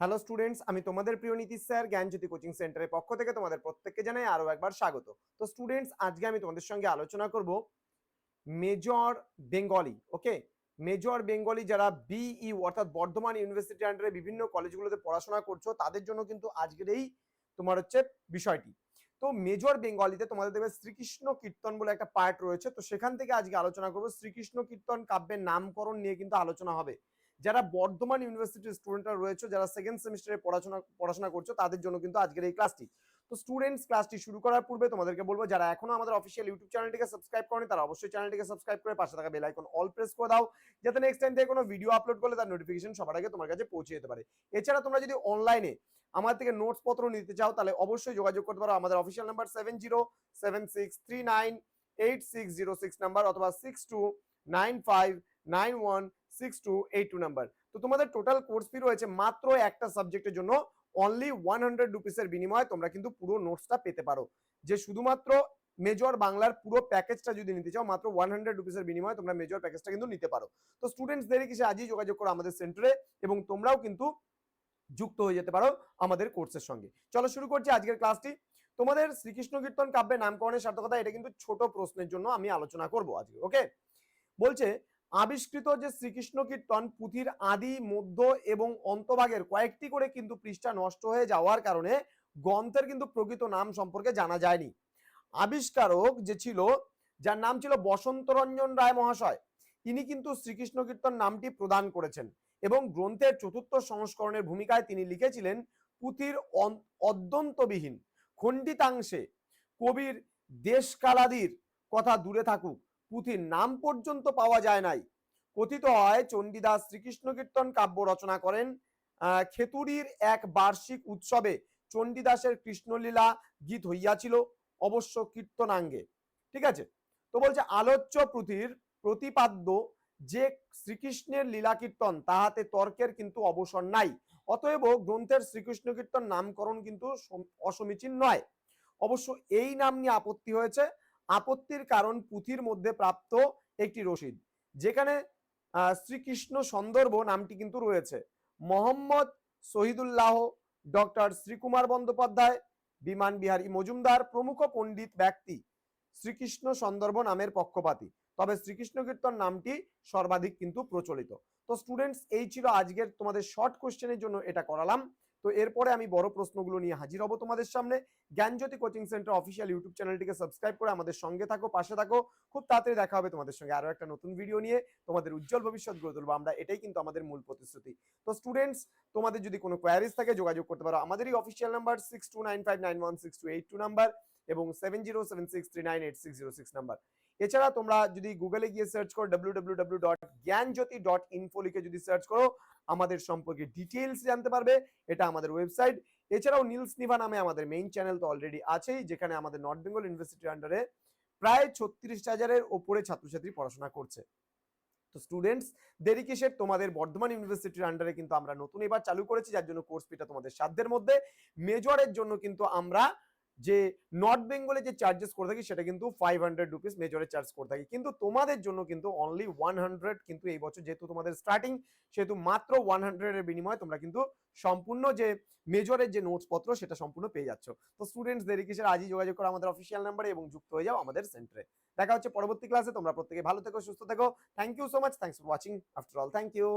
Hello students আমি তোমাদের প্রিয় নীতিশ স্যার, জ্ঞানজ্যোতি কোচিং সেন্টারের পক্ষ থেকে তোমাদের প্রত্যেককে জানাই আরও একবার স্বাগত। তো স্টুডেন্টস আজকে আমি তোমাদের সঙ্গে আলোচনা করব major Bengali okay major Bengali যারা বিই অর্থাৎ বর্ধমান ইউনিভার্সিটি আন্ডারে বিভিন্ন কলেজগুলোতে পড়াশোনা করছ, তাদের জন্য কিন্তু আজকের এই তোমার হচ্ছে বিষয়টি। তো মেজর বেঙ্গলিতে তোমাদের দেখবে শ্রীকৃষ্ণ কীর্তন বলে একটা পার্ট রয়েছে, তো সেখান থেকে আজকে আলোচনা করব শ্রীকৃষ্ণ কীর্তন কাব্যের নামকরণ নিয়ে কিন্তু আলোচনা হবে। যারা বর্ধমান ইউনিভার্সিটির স্টুডেন্টরা রয়েছে, যারা সেকেন্ড সেমিস্টারে পড়াশোনা পড়াশোনা করছ, তাদের জন্য কিন্তু আজকের এই ক্লাসটি তো স্টুডেন্টস ক্লাসটি শুরু করার পূর্বে তোমাদেরকে বলব, যারা এখনও আমাদের অফিসিয়াল ইউটিউব চ্যানেলটিকে সাবস্ক্রাইব করেনি, তারা অবশ্যই চ্যানেলটিকে সাবস্ক্রাইব করে পাশে থাকা বেল আইকন অল প্রেস করে দাও, যাতে নেক্সট টাইম থেকে কোনো ভিডিও আপলোড করলে তার নোটিফিকেশন সবার আগে তোমার কাছে পৌঁছে যেতে পারে। এছাড়া তোমরা যদি অনলাইনে আমার থেকে নোটস পত্র নিতে চাও, তাহলে অবশ্যই যোগাযোগ করতে পারো আমাদের official number seven zero seven six three nine eight six zero six number অথবা six two nine five nine one six two eight two number. তো তোমাদের টোটাল কোর্স ফি রয়েছে মাত্র একটা সাবজেক্টের জন্য অনলি ওয়ান হান্ড্রেড রুপিসের বিনিময়ে তোমরা কিন্তু পুরো নোটসটা পেতে পারো। যে শুধুমাত্র মেজর বাংলার পুরো প্যাকেজটা যদি নিতে চাও, মাত্র ওয়ান হান্ড্রেড রুপিসের বিনিময়ে তোমরা মেজর প্যাকেজটা কিন্তু নিতে পারো। তো স্টুডেন্টস দেরি কিসে আজই যোগাযোগ করো আমাদের সেন্টারে এবং তোমরাও কিন্তু যুক্ত হয়ে যেতে পারো আমাদের কোর্সের সঙ্গে। চলো শুরু করছি আজকের ক্লাসটি তোমাদের শ্রীকৃষ্ণ কীর্তন কাব্যের নামকরণের সার্থকতা এটা কিন্তু ছোট প্রশ্নের জন্য আমি আলোচনা করব আজকে ওকে বলছে আবিষ্কৃত যে শ্রীকৃষ্ণ কীর্তন, পুঁথির আদি, মধ্য এবং অন্তভাগের কয়েকটি করে কিন্তু পৃষ্ঠা নষ্ট হয়ে যাওয়ার কারণে গ্রন্থের কিন্তু প্রকৃত নাম সম্পর্কে জানা যায়নি। আবিষ্কারক যে ছিল, যার নাম ছিল বসন্তরঞ্জন রায় মহাশয়, তিনি কিন্তু শ্রীকৃষ্ণ কীর্তন নামটি প্রদান করেছেন এবং গ্রন্থের চতুর্থ সংস্করণের ভূমিকায় তিনি লিখেছিলেন পুঁথির অদ্যন্তবিহীন, খণ্ডিতাংশে কবির দেশকালাদির কথা দূরে থাকুক। পুঁথির নাম পর্যন্ত পাওয়া যায় নাই। কথিত হয়, চণ্ডীদাস শ্রীকৃষ্ণ কীর্তন কাব্য রচনা করেন খেতুরির এক বার্ষিক উৎসবে চণ্ডীদাসের কৃষ্ণলীলা গীত হইয়াছিল, অবশ্য কীর্তনাঙ্গে। ঠিক আছে? তো বলছে, আলোচ্য পুঁথির প্রতিপাদ্য যে শ্রীকৃষ্ণের লীলা কীর্তন তাহাতে তর্কের কিন্তু অবসর নাই। অতএব গ্রন্থের শ্রীকৃষ্ণ কীর্তন নামকরণ কিন্তু অসমীচীন নয়। অবশ্য এই নাম নিয়ে আপত্তি হয়েছে আপত্তির কারণ পুঁথির মধ্যে প্রাপ্ত একটি রশিদ। যেখানে শ্রীকৃষ্ণ সন্দর্ভ নামটি কিন্তু রয়েছে। মোহাম্মদ শহীদুল্লাহ ডক্টর শ্রীকুমার বন্দ্যোপাধ্যায়, বিমান বিহারী মজুমদার প্রমুখ পণ্ডিত ব্যক্তি, শ্রীকৃষ্ণ সন্দর্ভ নামের পক্ষপাতী। তবে শ্রীকৃষ্ণ কীর্তন নামটি সর্বাধিক কিন্তু প্রচলিত। তো স্টুডেন্টস এই ছিল আজকের তোমাদের শর্ট কোশ্চেনের জন্য এটা করালাম। তো এরপরে আমি বড় প্রশ্নগুলো নিয়ে হাজির হব তোমাদের সামনে। Gyanjyoti coaching centre official YouTube চ্যানেলটিকে সাবস্ক্রাইব করে আমাদের সঙ্গে থাকো, পাশে থাকো। খুব তাড়াতাড়ি দেখা হবে তোমাদের সঙ্গে আরও একটা নতুন ভিডিও নিয়ে। তোমাদের উজ্জ্বল ভবিষ্যৎ গড়ে তুলবো। আমরা এটাই কিন্তু আমাদের মূল প্রতিশ্রুতি। তো স্টুডেন্টস তোমাদের যদি কোনো কোয়ারিজ থাকে যোগাযোগ করতে পারো। আমাদেরই official number six two nine five nine one six two eight two number এবং seven zero seven six three nine eight six zero six number এছাড়া তোমরা যদি গুগলে গিয়ে সার্চ করো W W W dot Gyanjyoti dot info লিখে যদি search করো আমাদের সম্পর্কে ডিটেলস জানতে পারবে, এটা আমাদের ওয়েবসাইট এছাড়াও নীলস নিভা নামে আমাদের মেইন চ্যানেল তো অলরেডি আছেই, যেখানে আমাদের নর্থ বেঙ্গল ইউনিভার্সিটির আন্ডারে প্রায় ছত্রিশ হাজারের ওপরে ছাত্রছাত্রী পড়াশোনা করছে। তো স্টুডেন্টস দেরি কিসের? তোমাদের বর্ধমান ইউনিভার্সিটির আন্ডারে কিন্তু আমরা নতুন এবার চালু করেছি, যার জন্য কোর্স ফিটা তোমাদের সাধ্যের মধ্যে। মেজরের জন্য কিন্তু আমরা যে নর্থ বেঙ্গলে যে চার্জেস করে থাকি, সেটা কিন্তু ফাইভ হান্ড্রেড রুপিস মেজরে চার্জ করে থাকি। কিন্তু তোমাদের জন্য কিন্তু অনলি ওয়ান হান্ড্রেড কিন্তু এই বছর যেহেতু তোমাদের স্টার্টিং সেহেতু মাত্র ওয়ান হান্ড্রেডের বিনিময়ে তোমরা কিন্তু সম্পূর্ণ যে মেজরের যে নোটস পত্র, সেটা সম্পূর্ণ পেয়ে যাচ্ছ। তো স্টুডেন্টস কিসের? আজই যোগাযোগ করো আমাদের অফিসিয়াল নাম্বারে এবং যুক্ত হয়ে যাও আমাদের সেন্টারে দেখা হচ্ছে পরবর্তী ক্লাসে তোমরা প্রত্যেকে ভালো থেকো, সুস্থ থেকো। Thank you so much thanks for watching after all thank you